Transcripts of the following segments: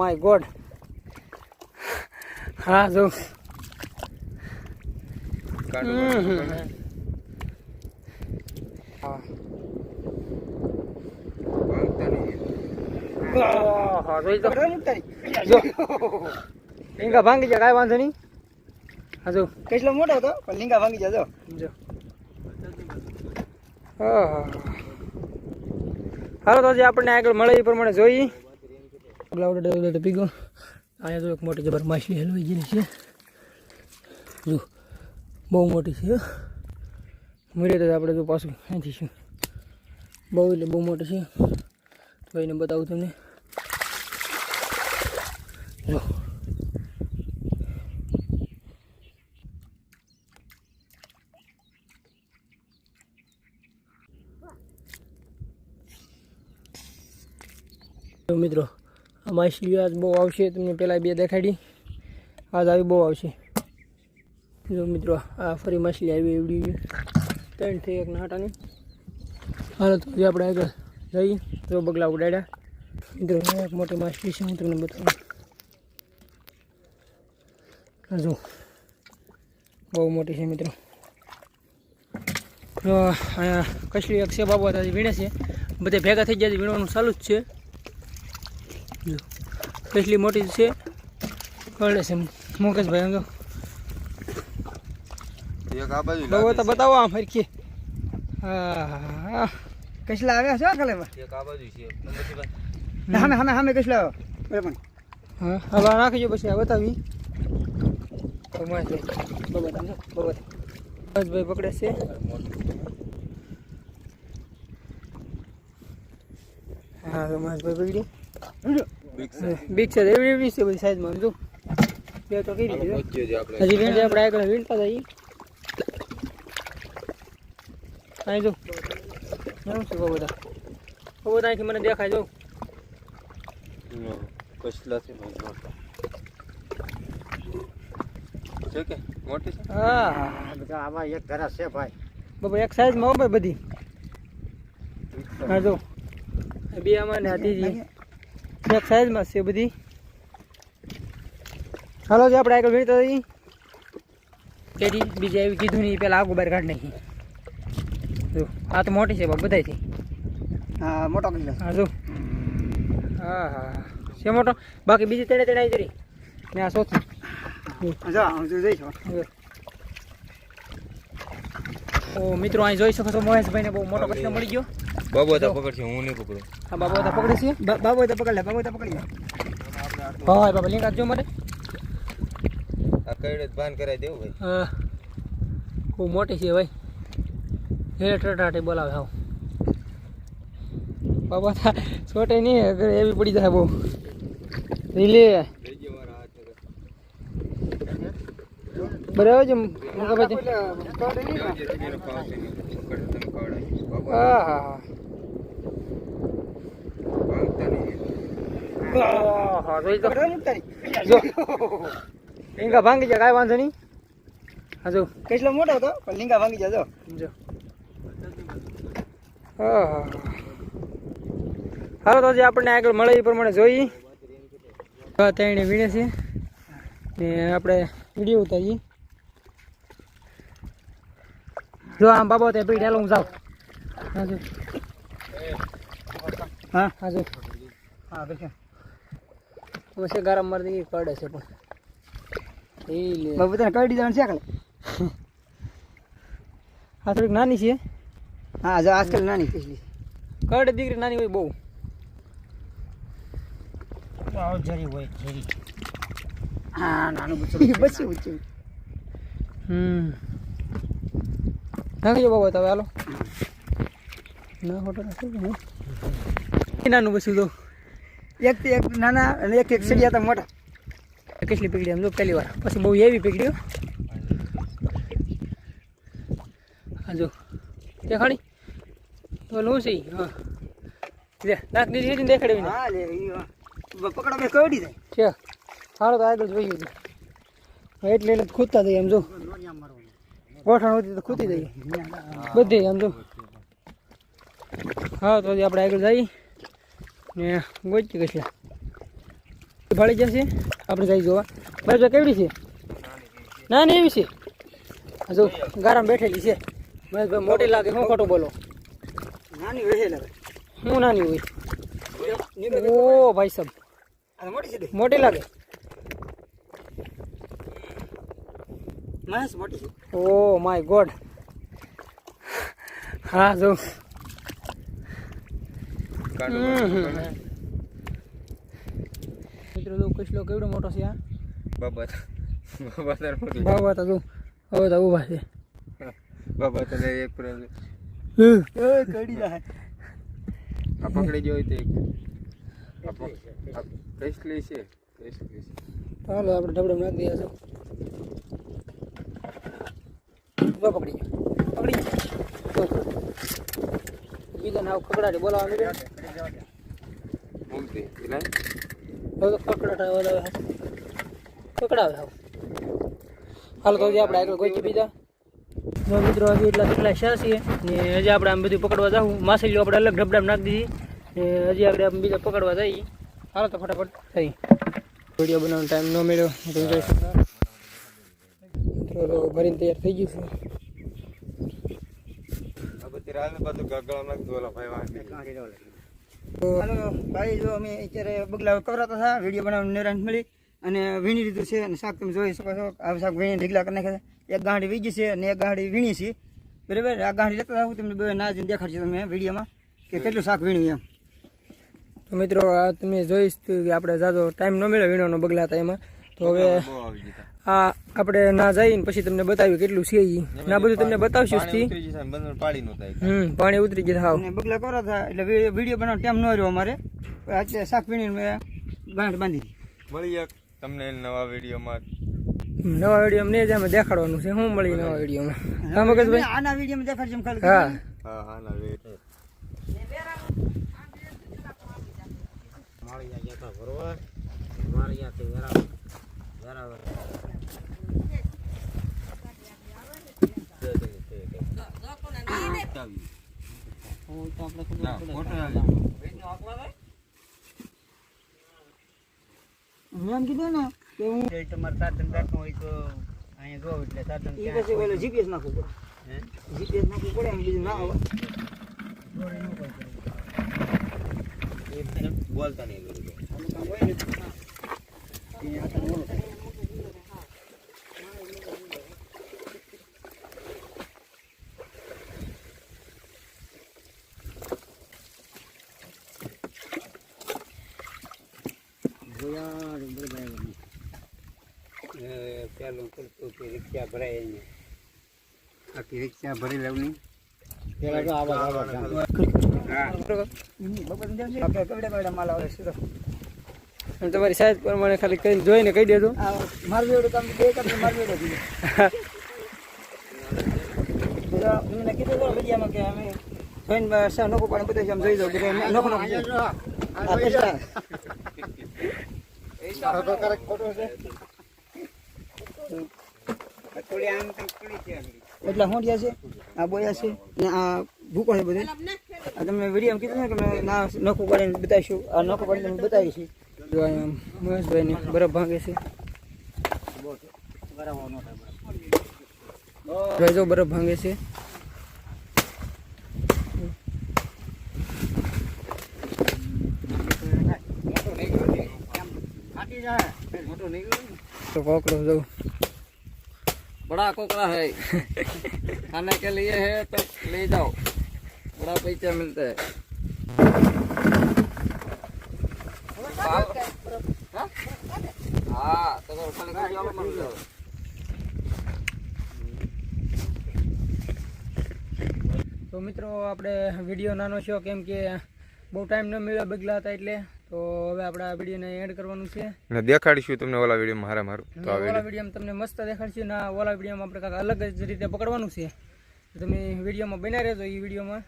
My God હા. જો લીંગા જોઈ જો. એંગા ભાંગી જાય કાંઈ વાંધો નહીં. હા જો. કેટલો મોટો હતો? પણ લીંગા ભાંગી જાય જો. હાલો તો જે આપણને આગળ મળે એ પ્રમાણે જોઈ ડેવલપ પીગો અહીંયા તો એક મોટી જબર માછલી હલવાઈ ગયેલી છે જો બહુ મોટી છે મળીએ તો આપણે જો પાછું અહીંથી છે બહુ એટલે બહુ મોટી છે ભાઈને બતાવું તમને જો મિત્રો આ માછલી આજ બહુ આવશે, તમને પહેલાં બે દેખાડી. આજ આવી બહુ આવશે. જો મિત્રો, આ ફરી માછલી આવી એવડી ત્રણ થઈ એક નાટાની. હાલો, તો હજી આપણે આગળ જઈએ. જો બગલા ઉડાડ્યા. મિત્રો એક મોટી માછલી છે, હું તમને બતાવું. જો, બહુ મોટી છે મિત્રો. તો અહીંયા કસલી એક છે, બાબુ હતા વીણે છે. બધે ભેગા થઈ ગયા વીણવાનું ચાલુ જ છે. જો. કસલી મોટી છે. કળે છે. મુકેશભાઈ બહુ તો બતાવો આમ હરખી. હા કશલા આવ્યા છે કલેમાં એક આ બાજુ છે. નંબરથી સામે સામે સામે કેટલા આવ્યો. બરાબર. હા હવે નાખજો પછી આ બતાવી. મહેશભાઈ પકડે છે. હા તો મહેશભાઈ પકડી. બિગ સાઈઝ એવડી એવડી છે બધી સાઈઝમાં જો. બે તો જે આપણે. હજી વીંટે આપણે આગળ વીંટતા જઈએ. અહીં જો. કેવું છે બહુ બધા? બહુ બધા અહીંથી મને દેખાય જો. કસલા છે છે કે? મોટી છે? હા. બધા આમાં એક ઘરા છે ભાઈ. બાબા એક સાઈઝમાં હો ભાઈ બધી હા જો. બે આમાં ત્રીજી. એક સાઈઝમાં છે બધી. હાલો જે આપણે આગળ વીણતા જઈએ. તેથી બીજી આવી કીધું નહીં પેલા આગળ બહાર કાઢ નાખી. જો આ તો મોટી છે બધાથી હા મોટો કરી હા જો. હા હા છે મોટો? બાકી બીજી તેડે તેડે આવી જરી. ને આ સોચું જઈશ મિત્રો અહીં જોઈ શકો છો મહેશભાઈને બહુ મોટો પ્રશ્ન મળી ગયો. બાબુ હતા પકડશે હું નહીં પકડું. આ બાબા તા પકડે છે? બાબુ તો પકડ લે બાબુ તો પકડી લે હા બાબા લિંક આપજો માટે આ કઈડે બાન ભાન કરાવી દેવું ભાઈ. હા. ખૂબ મોટી છે ભાઈ. હે ટટાટે બોલાવે હા બાબા થા છોટે નહીં અગર એવી પડી જાય બહુ. રીલે. બરાબર છે? હા હા રીંગા ભાંગી જાય કાંઈ વાંધો નહીં. હા જો. કેટલો મોટો હતો? પણ લીંગા ભાંગી જાય જો. હા હાલો તો જે આપણને આગળ મળે એ પ્રમાણે જોઈ હા તેણે વીણે છે. ને આપણે વીડિયો ઉતારીએ. જો આમ બાબા તે પીડ હું જાઉં. હા જો હા? હા જો હા બેસો. પછી ગરમ મરદી પડે છે પણ. એ લે. બાબુ તને કઈ ડિઝાઇન છે કલે? આ થોડીક નાની છે. હા જો આજકાલ નાની પીસલી કડ દીકરી નાની હોય બહુ. જરી હોય જરી. હા નાનું બચ્ચું બચ્ચું બચ્ચું હમ. નાખી જો બાબા તમે હાલો. ના ફોટો નાખી નાનું બસ્યું તો. એક થી એક નાના અને એક એક સળિયા હતા મોટા. કેટલી પીકડી એમ જો પહેલી વાર. પછી બહુ એવી પીકડી હા. જો. તે ખાણી. તો લો છે હા. લે નાખ દીધી હતી ને દેખાડી હા લે પકડો મેં કવડી જાય. છે. સારો તો આગળ જોઈએ. છે એટલે એટલે ખૂદતા થઈ એમ જો. ગોઠણ હોતી તો ખૂતી જઈએ બધી આમ જો હા તો આપણે આગળ જઈએ ને ગોચી કશલા ફાળી જશે આપણે જઈ જોવા. બાજુ કેવડી છે? ના ના એવી છે? હજુ જો ગારામાં બેઠેલી છે. મહેશભાઈ મોટી લાગે હું ખોટું બોલો? નાની હોય લાગે હું નાની હોય? ઓ ભાઈ સાહેબ. મોટી મોટી લાગે. મહેશ મોટી ઓ માય ગોડ હા જો. મિત્રો જો કશલો કેવડો મોટો છે આ બાબા બાબા તાર મોટી બાબા હતા જો હવે તો ઊભા છે. બાબા તને એક પર હમ. એ કડી જાય. આ પકડી ગયો હોય તો એક. આ પકડી છે. ચાલો આપણે ડબડમ નાખી દઈએ છો જો પકડી પકડી. બીજા નાવ ખકડાટી બોલાવા માંડ્યો મૂકતી એટલે? તો ખકડાટ ખકડાવે હાવ તો આપણે આગળ ગોચી બીજા. જો મિત્રો હજી એટલા કેટલા શા છીએ ને હજી આપણે આમ બધું પકડવા જાઉં માછલીઓ આપણે અલગ ઢબડામ નાખી દીધી. ને હજી આપણે આમ બીજા પકડવા જઈએ. હાલો તો ફટાફટ થઈ વીડિયો બનાવવાનો ટાઈમ ન મળ્યો. તો ભરીને તૈયાર થઈ ગયું છે હાલો ભાઈ જો અમે અત્યારે બગલા કવરાતા હતા વીડિયો બનાવવાનું નિરાંત મળી અને વીણી લીધું છે અને શાક તમે જોઈ શકો છો આ શાક વીણી ઢીકલા કરી નાખ્યા એક ગાંઠી વીજી છે અને એક ગાંઠી વીણી છે બરાબર આ ગાંઠી લેતા આવું તમને બે ના જઈને દેખાડશે તમે વિડીયોમાં કે કેટલું શાક વીણ્યું એમ તો મિત્રો આ તમે જોઈશ કે આપણે જાજો ટાઈમ ન મળ્યો વીણવાનો બગલા હતા એમાં તો હવે બહુ આવી ગઈ આ આપણે ના જઈને પછી તમને બતાવ્યું કેટલું છે ઈ. ના બધું તમને બતાવશું થાય. હમ પાણી ઉતરી ગયા હાવ. બગલા કરો હતા એટલે વીડિયો બનાવવાનો ટાઈમ ન રહ્યો અમારે. અત્યારે શાક પીણી મેં ગાંઠ બાંધી મળી એક તમને નવા વિડીયોમાં. નવા વીડિયો ને જ દેખાડવાનું છે. શું મળી નવા વિડીયોમાં? હા મગજભાઈ? આના વિડીયોમાં દેખાડશે એમ ખાલી. હા. હા હા ના વેટ વેરા ફોટો આવી. હું એમ કીધું ને કે હું તમારે સાધન રાખવું હોય તો અહીંયા જો એટલે સાધન એ પછી ઓલો જીપીએસ નાખવું પડે. જીપીએસ નાખવું પડે એમ બીજું ના આવે બોલતા નહીં આનું કામ હોય ને એ આ કામ ઓલું થાય. પેલું કરતું કે રિક્ષા ભરાય આખી રિક્ષા ભરી લેવની પેલા તો આવા માલ આવે છે તો. અને તમારી સાઈઝ પ્રમાણે ખાલી કઈ જોઈને કહી દેજો મારું એવડું કામ બે કામ કીધું. તો કે અમે જોઈને નોખું બધા બધું જોઈ દઉં કેટલા? એટલા હોંડિયા છે? આ બોયા છે ને આ ભૂકો છે બધું. આ તમને વીડિયો કીધું ને કે મેં ના નોખું પાડીને બતાવીશું. આ નોખું પાડીને તમને બતાવીશું જો મહેશભાઈને બરફ ભાંગે છે. બરફ ભાંગે છે. તો કોકરો જો बड़ा कोकड़ा है खाने के लिए है तो ले जाओ बड़ा पैसा मिलता है हाँ तो अगर खाने का जाओ मिल जाओ તો મિત્રો આપણે વિડીયો નાનો છે કેમ કે બહુ ટાઈમ ન મળ્યો બગલા હતા એટલે તો હવે આપણે આ વિડીયોને એડ કરવાનું છે. ને દેખાડીશું તમને ઓલા વિડીયોમાં હારા મારું. તો ઓલા વીડિયો વિડીયોમાં તમને મસ્ત દેખાડશું ને ઓલા વિડીયોમાં આપણે કાંઈક અલગ જ રીતે પકડવાનું છે. તમે વિડીયોમાં બના રહેજો એ વિડીયોમાં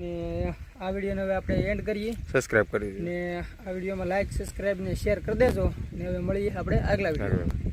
ને આ વિડીયોને હવે આપણે એન્ડ કરીએ. સબસ્ક્રાઇબ કરી ને આ વિડીયોમાં લાઈક સબસ્ક્રાઇબ ને શેર કરી દેજો. ને હવે મળીએ આપણે આગલા વીડિયો